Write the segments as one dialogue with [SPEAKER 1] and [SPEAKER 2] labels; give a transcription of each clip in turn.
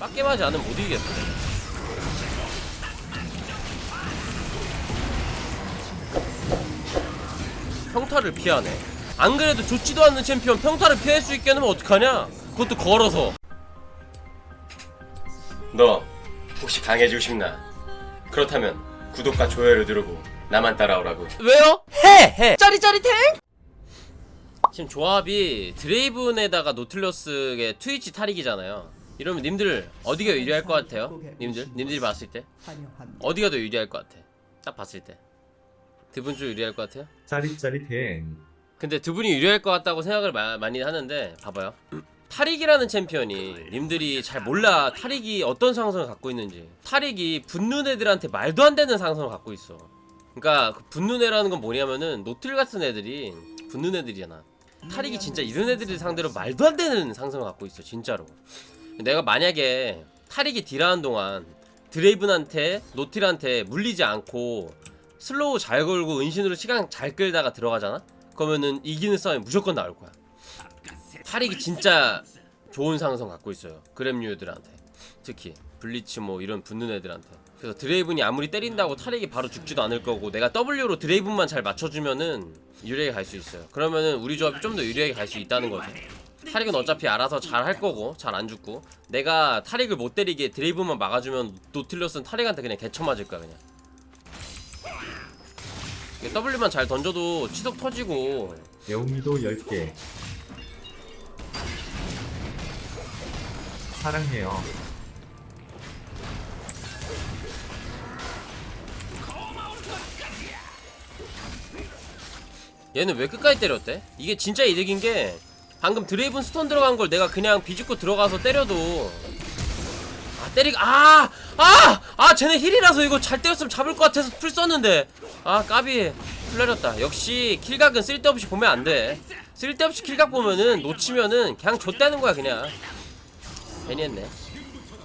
[SPEAKER 1] 빡게임하지 않으면 못 이기겠어 평타를 피하네 안 그래도 좋지도 않는 챔피언 평타를 피할 수 있게 하면 어떡하냐 그것도 걸어서 너 혹시 강해지고 싶나? 그렇다면 구독과 좋아요를 누르고 나만 따라오라고 왜요? 해! 해! 짜리짜리탱! 지금 조합이 드레이븐에다가 노틀러스의 트위치 탈익이잖아요 이러면 님들 어디가 유리할 것 같아요? 님들? 님들이 봤을 때? 어디가 더 유리할 것 같아? 딱 봤을 때 드분 쪽 유리할 것 같아요?
[SPEAKER 2] 짜릿짜릿행.
[SPEAKER 1] 근데 두 분이 유리할 것 같다고 생각을 마- 많이 하는데 봐봐요. 타릭이라는 챔피언이 님들이 잘 몰라 타릭이 어떤 상성을 갖고 있는지 타릭이 분눈 애들한테 말도 안 되는 상성을 갖고 있어 그러니까 그 분눈 애라는 건 뭐냐면은 노틀 같은 애들이 분눈 애들이잖아 타릭이 진짜 이런 애들을 상대로 말도 안 되는 상성을 갖고 있어 진짜로 내가 만약에 타릭이 딜하는 동안 드레이븐한테 노틸한테 물리지 않고 슬로우 잘 걸고 은신으로 시간 잘 끌다가 들어가잖아? 그러면은 이기는 싸움이 무조건 나올 거야. 타릭이 진짜 좋은 상성 갖고 있어요. 그램류들한테. 특히 블리츠 뭐 이런 붙는 애들한테. 그래서 드레이븐이 아무리 때린다고 타릭이 바로 죽지도 않을 거고 내가 W로 드레이븐만 잘 맞춰주면은 유리하게 갈 수 있어요. 그러면은 우리 조합이 좀 더 유리하게 갈 수 있다는 거죠. 타릭은 어차피 알아서 잘 할 거고 잘 안 죽고 내가 타릭을 못 때리게 드레이븐만 막아주면 노틸러스는 타릭한테 그냥 개쳐 맞을 거야 그냥. W만 잘 던져도 치석 터지고
[SPEAKER 2] 애옹이도 10개. 사랑해요.
[SPEAKER 1] 얘는 왜 끝까지 때렸대? 이게 진짜 이득인 게 방금 드레이븐 스톤 들어간 걸 내가 그냥 비집고 들어가서 때려도. 아 때리 아아아 아, 아, 쟤네 힐이라서 이거 잘 때렸으면 잡을 것 같아서 풀 썼는데. 아 까비. 풀 내렸다. 역시 킬각은 쓸데없이 보면 안돼. 쓸데없이 킬각 보면은 놓치면은 그냥 좆대는 거야 그냥. 괜히 했네.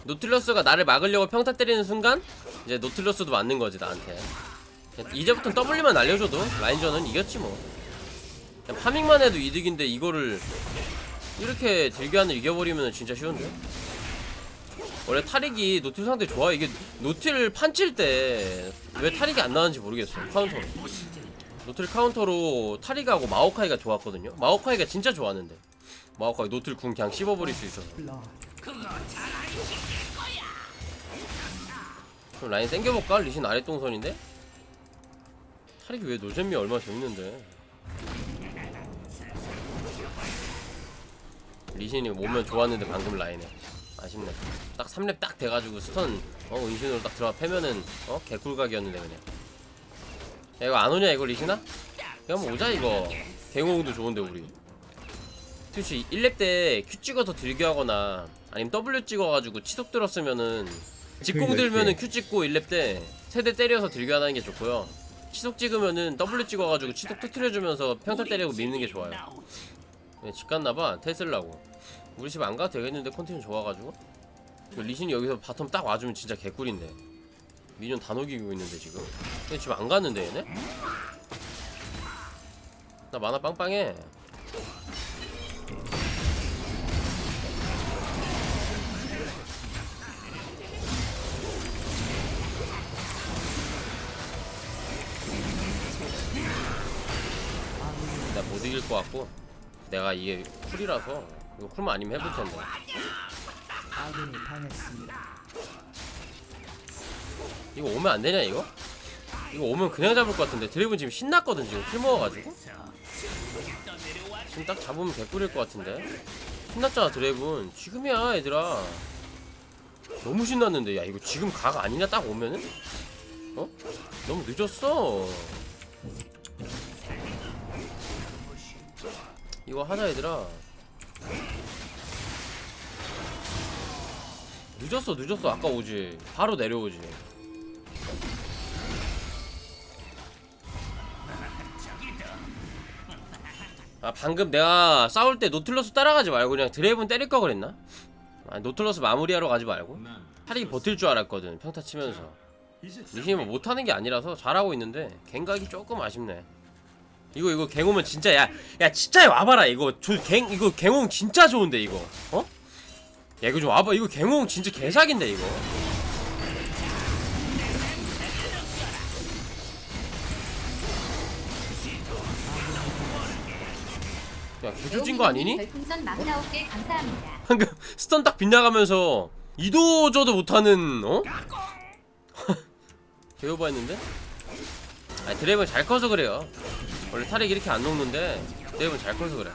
[SPEAKER 1] 노틸러스가 나를 막으려고 평타 때리는 순간 이제 노틸러스도 맞는 거지 나한테. 이제부터 W만 날려줘도 라인전은 이겼지 뭐 파밍만 해도 이득인데 이거를 이렇게 딜교환을 이겨버리면 진짜 쉬운데? 원래 타릭이 노틸 상대 좋아. 이게 노틸 판칠 때 왜 타릭이 안 나왔는지 모르겠어 카운터로. 노틸 카운터로 타릭하고 마오카이가 좋았거든요. 마오카이가 진짜 좋았는데. 마오카이 노틸 궁 그냥 씹어버릴 수 있어서. 그럼 라인 땡겨볼까? 리신 아랫동선인데? 타릭이 왜 노잼미 얼마나 재밌는데 리신이 오면 좋았는데 방금 라인에. 아쉽네. 딱 3렙 딱 돼가지고 스턴 어 은신으로 딱 들어가 패면은 어 개꿀각이었는데 그냥. 야 이거 안 오냐 이거 리신아? 야 한번 오자 이거. 갱호응도 좋은데 우리. 트위치 1렙 때 Q 찍어서 들교하거나 아니면 W 찍어가지고 치속 들었으면은 직공
[SPEAKER 2] 그
[SPEAKER 1] 들면은. Q 찍고 1렙 때 세대 때려서 들교하는 게 좋고요. 치속 찍으면은 W 찍어가지고 치속 터트려주면서 평타 때리고 미는 게 좋아요. 네, 집 갔나봐. 테슬라고. 우리 집 안 가도 되겠는데 컨텐츠 좋아가지고. 그 리신이 여기서 바텀 딱 와주면 진짜 개꿀인데. 미니언 다 녹이고 있는데 지금. 근데 집안 갔는데 얘네? 나 만화 빵빵해. 나 못 이길 것 같고 내가 이게 쿨이라서 이거 쿨만 아니면 해볼 텐데
[SPEAKER 3] 아군이 당했습니다.
[SPEAKER 1] 이거 오면 안 되냐 이거? 이거 오면 그냥 잡을 것 같은데 드래곤 지금 신났거든 지금 킬 먹어가지고 지금 딱 잡으면 개꿀일 것 같은데 신났잖아 드래곤 지금이야 얘들아 너무 신났는데 야 이거 지금 각 아니냐 딱 오면은? 어? 너무 늦었어 이거 하자 얘들아. 늦었어 늦었어. 아까 오지. 바로 내려오지. 아 방금 내가 싸울 때 노틀러스 따라가지 말고 그냥 드레이븐 때릴 거 그랬나? 아 노틀러스 마무리하러 가지 말고. 하릭이 버틸 줄 알았거든 평타 치면서. 뭐 못하는 게 아니라서 잘하고 있는데 갱각이 조금 아쉽네 이거 이거 갱오면 진짜 야야 진짜 와봐라 이거 저 갱 이거 갱옹 진짜 좋은데 이거 어? 야 이거 좀 와봐 이거 갱홍 진짜 개사기인데 이거 야 개조진 거 아니니?
[SPEAKER 4] 별풍선 49개 감사합니다.
[SPEAKER 1] 방금 스턴 딱 빗나가면서 이도저도 못하는 어? 개오바 했는데? 아 드래곤 잘 커서 그래요 원래 탈익 이렇게 안 녹는데 드래곤 잘 커서 그래.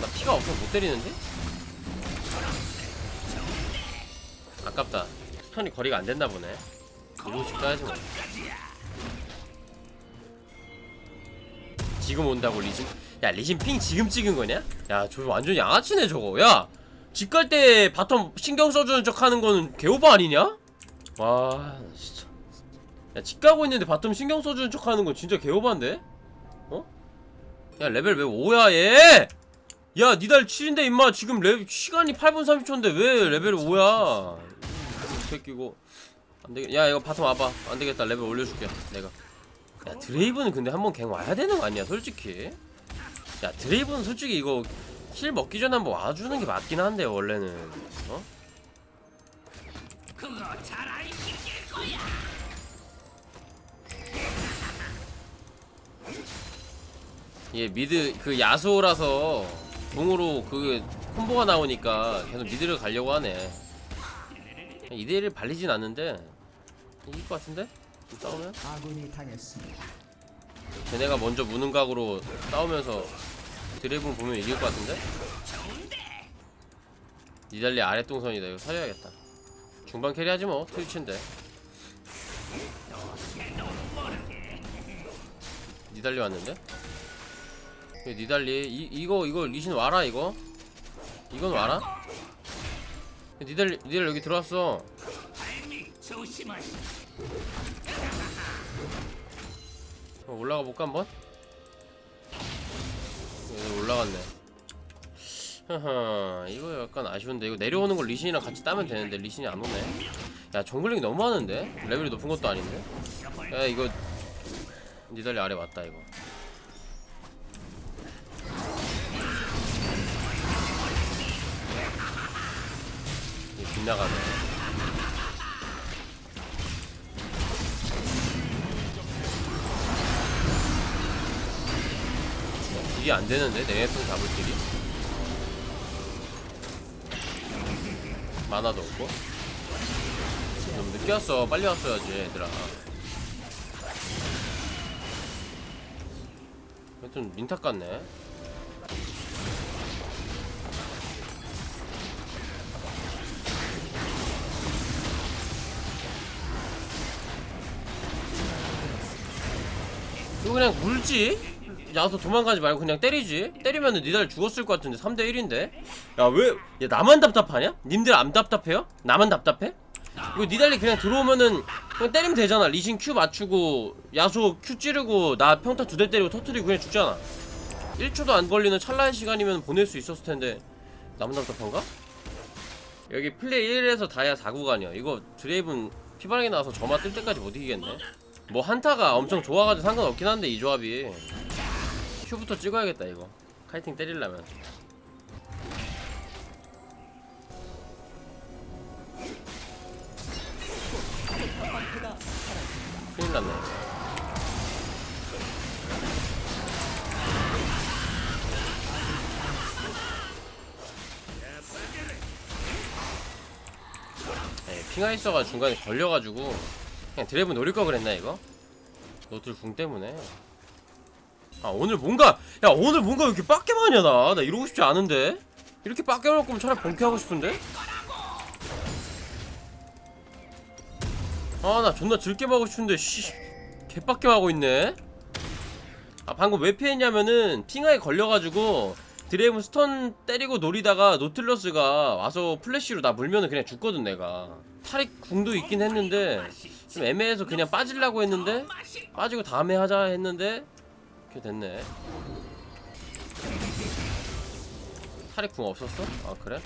[SPEAKER 1] 나 피가 없어서 못 때리는데? 아깝다. 스턴이 거리가 안 됐나 보네. 이러고 싶다 뭐. 지금 온다고 리신 야 리신 핑 지금 찍은 거냐? 야저 완전 양아치네 저거. 야 집 갈 때 바텀 신경 써주는 척 하는 거는 개오바 아니냐? 와 진짜 야 집 가고 있는데 바텀 신경 써주는 척 하는 건 진짜 개오바인데? 어? 야 레벨 왜 5야 얘? 야 니달 7인데 임마 지금 레 시간이 8분 30초인데 왜 레벨 5야 새끼고 안되겠 야 이거 바텀 와봐 안되겠다 레벨 올려줄게 내가 야 드레이브는 근데 한번 갱 와야 되는 거 아니야 솔직히 야 드레이브는 솔직히 이거 킬 먹기 전에 한번 와주는 게 맞긴 한데 원래는 어? 얘 미드 그 야소라서 공으로 그 콤보가 나오니까 계속 미드를 가려고 하네 2대1을 발리진 않는데 이길 것 같은데? 좀 싸우면?
[SPEAKER 3] 아군이 당했습니다.
[SPEAKER 1] 쟤네가 먼저 무는 각으로 싸우면서 드래곤 보면 이길 것 같은데? 니달리 아래 동선이다. 이거 살려야겠다. 중반 캐리하지 뭐. 트위치인데. 니달리 왔는데? 니달리? 이, 이거 이거 리신 와라 이거? 이건 와라? 니달리 니달리 여기 들어왔어. 어, 올라가 볼까 한번? 올라갔네. 하하, 이거 약간 아쉬운데 이거 내려오는 걸 리신이랑 같이 따면 되는데 리신이 안 오네. 야 정글링 너무 많은데 레벨이 높은 것도 아닌데. 야 이거 니달리 아래 왔다 이거. 빗나가네. 이게 안 되는데 내내통 잡을 길이? 만화도 없고? 너무 늦게 왔어. 빨리 왔어야지 얘들아. 좀 민탁 같네. 이거 그냥 물지? 야서 도망가지 말고 그냥 때리지? 때리면은 니달 죽었을 것 같은데 3대1인데? 야 왜? 야 나만 답답하냐? 님들 안 답답해요? 나만 답답해? 이거 니달리 그냥 들어오면은 그냥 때리면 되잖아 리신 Q 맞추고 야소 Q 찌르고 나 평타 두 대 때리고 터트리고 그냥 죽잖아 1초도 안 걸리는 찰나의 시간이면 보낼 수 있었을 텐데 나만 답답한가? 여기 플레이 1에서 다야 4구간이야 이거 드레이븐 피바랑이 나와서 저마 뜰 때까지 못 이기겠네 뭐 한타가 엄청 좋아가지고 상관없긴 한데 이 조합이 큐부터 찍어야겠다 이거. 카이팅 때리려면. 큰일 났네. 네, 핑하이서가 중간에 걸려가지고 그냥 드래브 노릴 거 그랬나 이거? 너들 궁 때문에 아 오늘 뭔가 야 오늘 뭔가 왜 이렇게 빡게 많이 하나? 나 이러고 싶지 않은데? 이렇게 빡게 먹을 거면 차라리 본캐하고 싶은데? 아 나 존나 즐게 하고 싶은데 씨 개빡게 하고 있네. 아 방금 왜 피했냐면은 핑하에 걸려가지고 드레이븐 스턴 때리고 노리다가 노틀러스가 와서 플래시로 나 물면은 그냥 죽거든 내가. 타릭 궁도 있긴 했는데 좀 애매해서 그냥 빠지려고 했는데 빠지고 다음에 하자 했는데 이렇게 됐네 탈의 궁 없었어? 아 그래?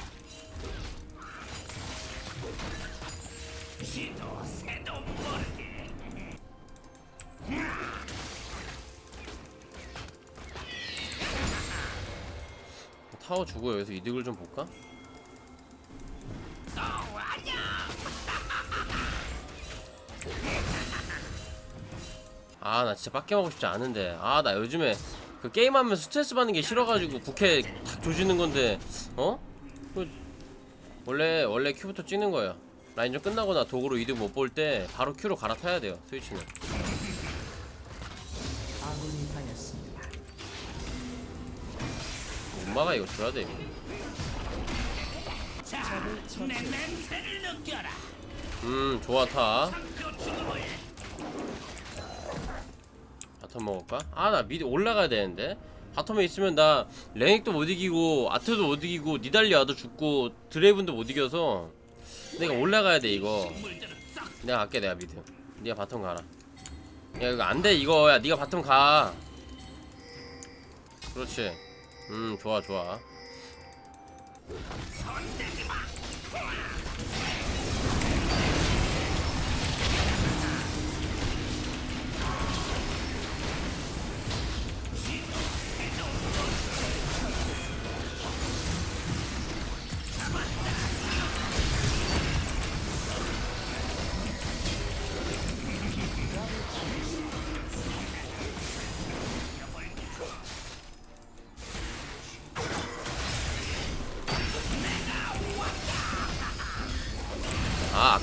[SPEAKER 1] 타워 주고 여기서 이득을 좀 볼까? 아 나 진짜 빡겜하고 싶지 않은데 아 나 요즘에 그 게임하면서 스트레스 받는 게 싫어가지고 국회 탁 조지는 건데 어? 그 원래 원래 큐부터 찍는 거예요 라인전 끝나거나 도구로 이득 못 볼 때 바로 큐로 갈아타야 돼요 스위치는. 엄마가 이거 줘야 돼 이거. 음 좋아 타 바텀 먹을까? 아 나 미드 올라가야 되는데. 바텀에 있으면 나 레닉도 못 이기고 아트도 못 이기고 니달리아도 죽고 드레이븐도 못 이겨서 내가 올라가야 돼 이거. 내가 갈게 내가 미드. 네가 바텀 가라. 야 이거 안돼 이거. 야 네가 바텀 가. 그렇지. 음 좋아 좋아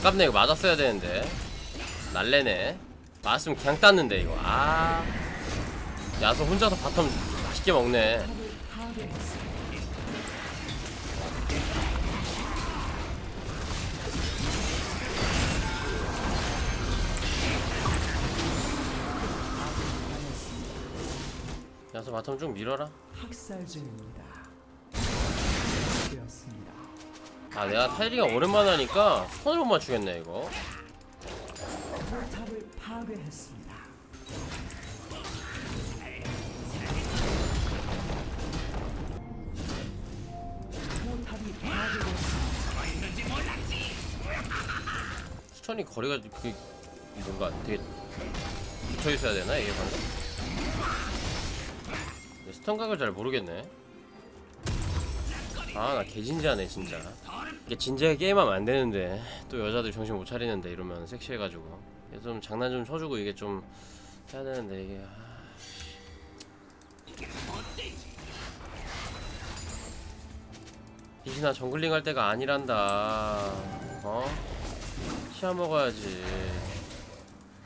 [SPEAKER 1] 아 아깝네 이거 맞았어야 되는데 날래네 맞았으면 그냥 땄는데 이거 아 야서 혼자서 바텀 맛있게 먹네. 야서 바텀 좀 밀어라
[SPEAKER 3] 학살 중입니다. 되었습니다.
[SPEAKER 1] 아 내가 타이리가 오랜만에 하니까 못 맞추겠네 이거
[SPEAKER 3] 파괴했습니다. 포탑이 파괴됐습니다.
[SPEAKER 1] 스턴이 거리가 그 뭔가 되게 붙어 있어야 되나 이게 방금 근데 스턴 각을 잘 모르겠네 아 나 개진지하네 진짜 이게 진지하게 게임하면 안 되는데 또 여자들 정신 못 차리는데 이러면 섹시해가지고. 좀 장난 좀 쳐주고 이게 좀 해야 되는데 이게 아, 이신아 정글링 할 때가 아니란다. 어? 치아 먹어야지.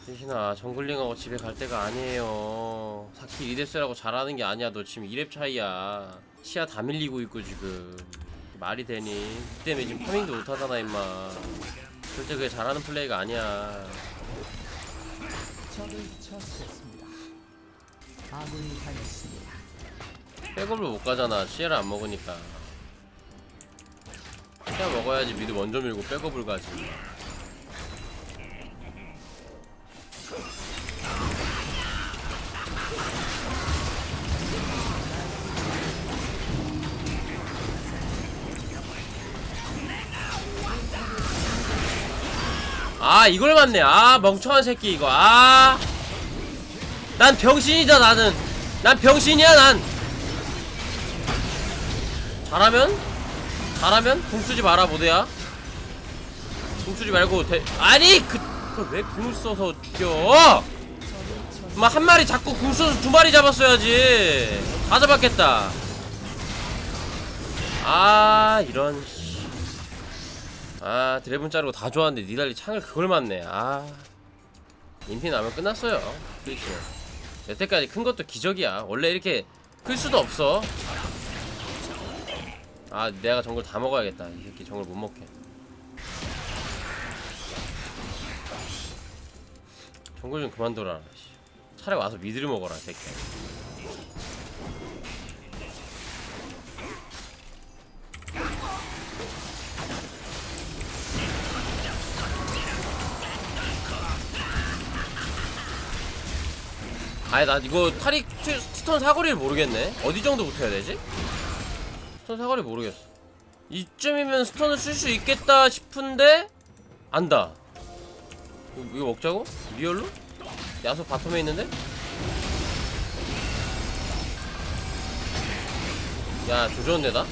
[SPEAKER 1] 대신아 정글링하고 집에 갈 때가 아니에요. 사키 리데스라고 잘하는 게 아니야. 너 지금 2렙 차이야. 치아 다 밀리고 있고 지금 말이 되니? 그 때문에 지금 파밍도 못하잖아 임마. 절대 그게 잘하는 플레이가 아니야. 백업을 못 가잖아. 치아를 안 먹으니까. 치아 먹어야지 미드 먼저 밀고 백업을 가지 아 이걸 맞네. 아 멍청한 새끼 이거. 아 난 병신이다 나는. 난 병신이야 난. 잘하면? 잘하면? 궁 쓰지 마라 모대야. 궁 쓰지 말고 대... 아니 그 그걸 왜 궁을 써서 죽여? 막 한 마리 잡고 궁 써서 두 마리 잡았어야지. 다 잡았겠다. 아 이런 씨. 아 드래곤 자르고 다 좋았는데 니달리 창을 그걸 맞네. 아. 인피 나면 끝났어요. 스위치는 여태까지 큰 것도 기적이야. 원래 이렇게 클 수도 없어. 아 내가 정글 다 먹어야겠다. 이 새끼 정글 못 먹게. 정글 좀 그만둬라 씨. 차라리 와서 미드를 먹어라 새끼 아니 나 이거 타릭 스- 스턴 사거리를 모르겠네 어디 정도부터 해야 되지? 스턴 사거리 모르겠어 이쯤이면 스턴을 쓸 수 있겠다 싶은데 안다 이거, 이거 먹자고? 리얼로? 야수 바텀에 있는데? 야 조졌네 나?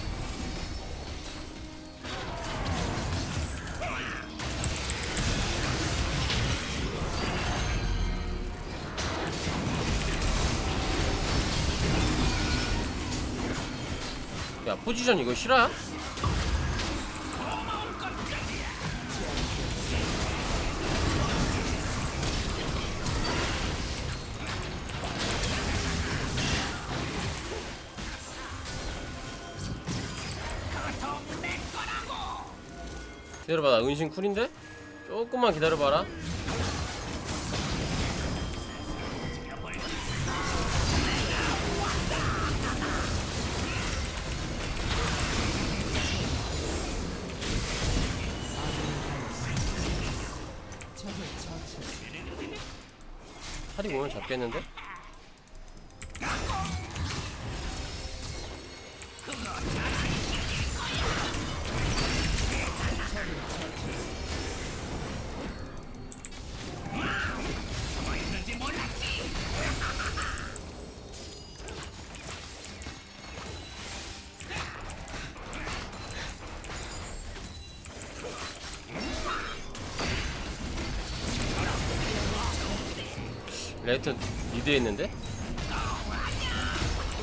[SPEAKER 1] 야 포지션 이거 실화야? 기다려봐 나 은신 쿨인데? 조금만 기다려봐라 살이 보면 잡겠는데? 레이튼 리드에 있는데?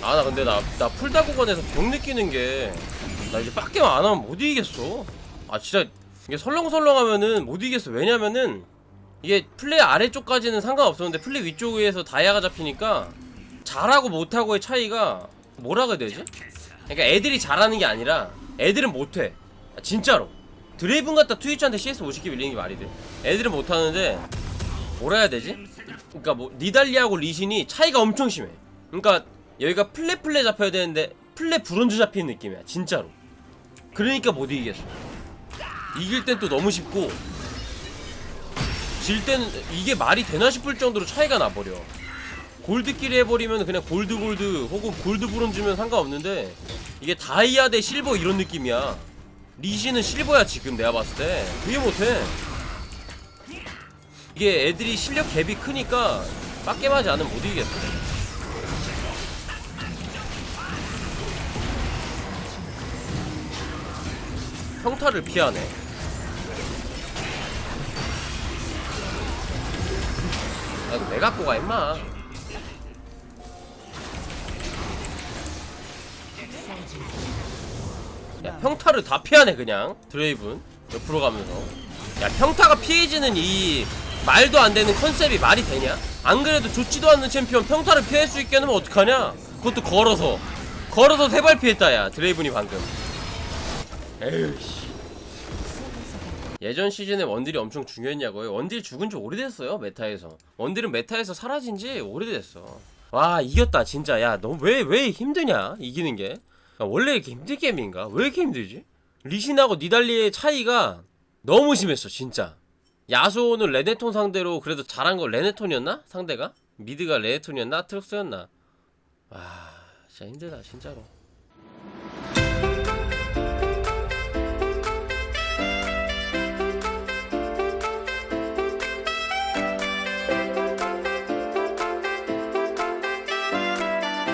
[SPEAKER 1] 아 나 근데 나나 풀다 구간에서 병 느끼는 게 나 이제 빡게만 안 하면 못 이기겠어 아 진짜 이게 설렁설렁하면은 못 이기겠어 왜냐면은 이게 플레이 아래쪽까지는 상관없었는데 플레이 위쪽에서 다이아가 잡히니까 잘하고 못하고의 차이가 뭐라 그래야 되지? 그러니까 애들이 잘하는 게 아니라 애들은 못해 아, 진짜로 드레이븐 같다 트위치한테 CS 50개 밀리는 게 말이 돼 애들은 못하는데 뭐라 해야 되지? 그러니까 뭐 니달리하고 리신이 차이가 엄청 심해. 그러니까 여기가 플레 플레 잡혀야 되는데 플레 브론즈 잡히는 느낌이야 진짜로. 그러니까 못 이기겠어. 이길 땐 또 너무 쉽고 질 때는 이게 말이 되나 싶을 정도로 차이가 나버려. 골드끼리 해버리면 그냥 골드 골드 혹은 골드 브론즈면 상관없는데 이게 다이아 대 실버 이런 느낌이야. 리신은 실버야 지금 내가 봤을 때 그게 못해. 이게 애들이 실력 갭이 크니까 빡겜하지 않으면 못 이기겠어. 평타를 피하네. 야, 이거 왜 갖고 가, 임마. 야, 평타를 다 피하네, 그냥. 드레이븐. 옆으로 가면서. 야, 평타가 피해지는 이 말도 안 되는 컨셉이 말이 되냐? 안 그래도 좋지도 않는 챔피언 평타를 피할 수 있게 하면 어떡하냐? 그것도 걸어서. 걸어서 세 발 피했다, 야. 드레이븐이 방금. 에휴, 씨. 예전 시즌에 원딜이 엄청 중요했냐고요? 원딜 죽은 지 오래됐어요, 메타에서. 원딜은 메타에서 사라진 지 오래됐어. 와, 이겼다, 진짜. 야, 너 왜, 왜 힘드냐? 이기는 게. 야, 원래 이렇게 힘든 게임인가? 왜 이렇게 힘들지? 리신하고 니달리의 차이가 너무 심했어, 진짜. 야수오는 레네톤 상대로 그래도 잘한 거 레네톤이었나? 상대가? 미드가 레네톤이었나? 트럭스였나? 와, 진짜 힘들다, 진짜로.